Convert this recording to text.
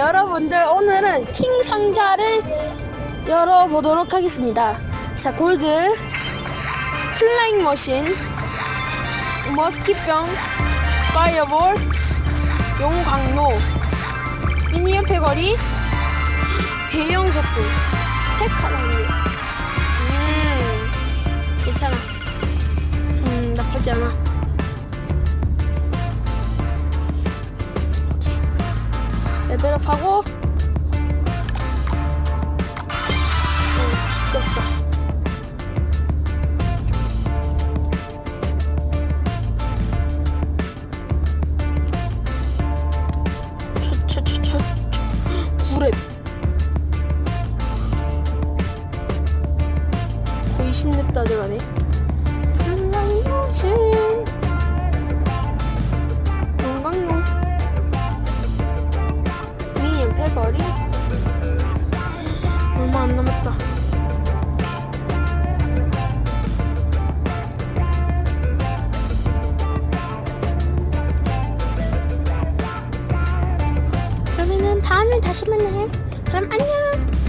여러분들 오늘은 킹 상자를 열어보도록 하겠습니다. 자, 골드, 플라잉 머신, 머스키병, 파이어볼, 용광로, 미니언 패거리, 대형 적군, 핵하나요. 음, 괜찮아. 음, 나쁘지 않아. 거의 10렙 다 들어가네 거리? 얼마 안 남았다. 그러면은 다음에 다시 만나요. 그럼 안녕